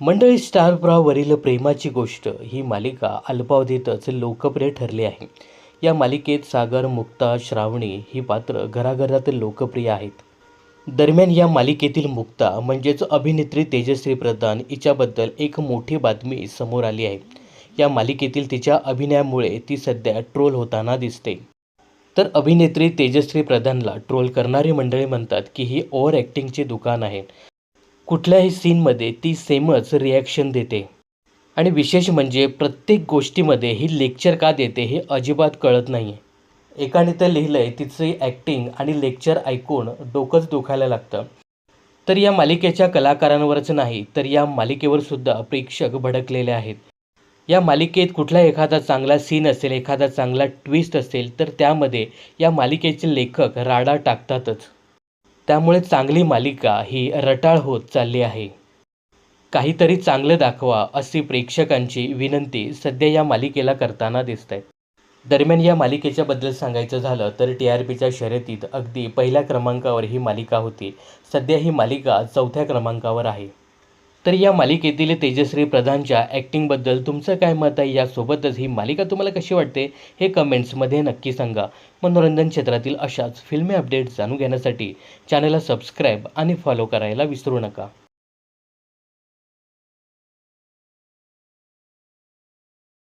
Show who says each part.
Speaker 1: मंडळी स्टार प्रवाहावरील प्रेमाची गोष्ट ही मालिका अल्पावधीतच लोकप्रिय ठरली आहे. या मालिकेत सागर मुक्ता श्रावणी ही पात्र घराघरात लोकप्रिय आहेत. दरम्यान या मालिकेतील मुक्ता म्हणजेच अभिनेत्री तेजश्री प्रधान हिच्याबद्दल एक मोठी बातमी समोर आली आहे. या मालिकेतील तिच्या अभिनयामुळे ती सध्या ट्रोल होताना दिसते. तर अभिनेत्री तेजश्री प्रधानला ट्रोल करणारी मंडळी म्हणतात की ही ओव्हर ॲक्टिंगचे दुकान आहे. कुठल्याही सीनमध्ये ती सेमच रिॲक्शन देते. आणि विशेष म्हणजे प्रत्येक गोष्टीमध्ये ही लेक्चर का देते हे अजिबात कळत नाही आहे एकाने तर लिहिलं आहे तिची ॲक्टिंग आणि लेक्चर ऐकून डोकंच दुखायला लागतं. तर या मालिकेच्या कलाकारांवरच नाही तर या मालिकेवर सुद्धा प्रेक्षक भडकलेले आहेत. या मालिकेत कुठला एखादा चांगला सीन असेल एखादा चांगला ट्विस्ट असेल तर त्यामध्ये या मालिकेचे लेखक राडा टाकतातच. त्यामुळे चांगली मालिका ही रटाळ होत चालली आहे. काहीतरी चांगलं दाखवा अशी प्रेक्षकांची विनंती सध्या या मालिकेला करताना दिसत आहे दरम्यान या मालिकेच्या बद्दल सांगायचं झालं तर टी आर पीच्या शर्यतीत अगदी पहिल्या क्रमांकावर ही मालिका होती. सध्या ही मालिका चौथ्या क्रमांकावर आहे. तर या मालिकेतील तेजश्री प्रधानच्या ॲक्टिंगबद्दल तुमचं काय मत आहे? यासोबतच ही मालिका तुम्हाला कशी वाटते? हे कमेंट्समध्ये नक्की सांगा. मनोरंजन क्षेत्रातील अशाच फिल्मी अपडेट्स जाणून घेण्यासाठी चॅनलला सबस्क्राईब आणि फॉलो करायला विसरू नका.